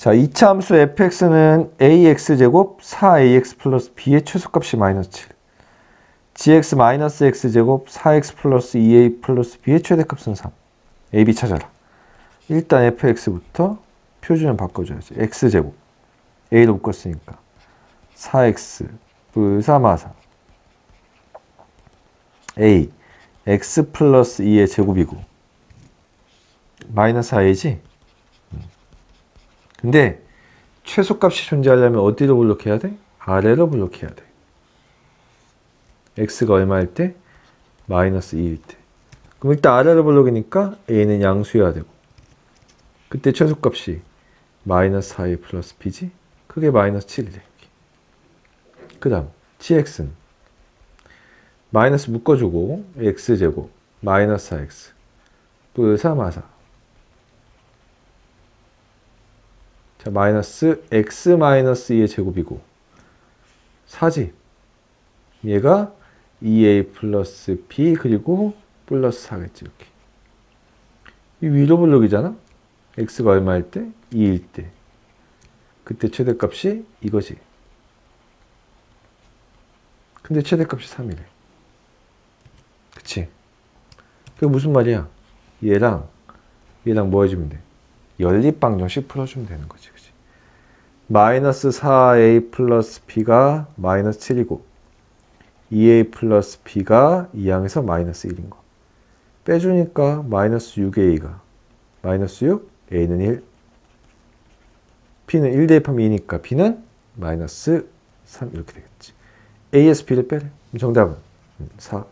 자, 2차 함수 fx는 ax제곱 4ax 플러스 b의 최소값이 마이너스 7. gx 마이너스 x제곱 4x 플러스 2a 플러스 b의 최대값은 3. a, b 찾아라. 일단 fx부터 표준을 바꿔줘야지. x제곱. a를 묶었으니까. 4x 불사마사 a x 플러스 2의 제곱이고 마이너스 4a지? 근데 최소값이 존재하려면 어디로 블록해야 돼? 아래로 블록해야 돼. x가 얼마일 때? 마이너스 2일 때. 그럼 일단 아래로 블록이니까 a는 양수여야 되고 그때 최소값이 마이너스 4a 플러스 b지? 그게 마이너스 7이래. 그 다음 gx는 마이너스 묶어주고 x제곱 마이너스 4x 불사마사 자 마이너스 x 마이너스 2의 제곱이고 4지 얘가 2a 플러스 b 그리고 플러스 4겠지 이렇게 이 위로 블록이잖아 x가 얼마일 때? 2일 때 그때 최대값이 이거지 근데 최대값이 3이래 그치? 그게 무슨 말이야? 얘랑 얘랑 뭐 해주면 돼? 연립방정 식 풀어주면 되는 거지 그치? 마이너스 4a 플러스 b가 마이너스 7이고 2a 플러스 b가 2항에서 마이너스 1인 거. 빼주니까 마이너스 6a가 마이너스 6, a는 1 b는 1 대입하면 2니까 b는 마이너스 3 이렇게 되겠지. A에서 b를 빼래. 정답은 4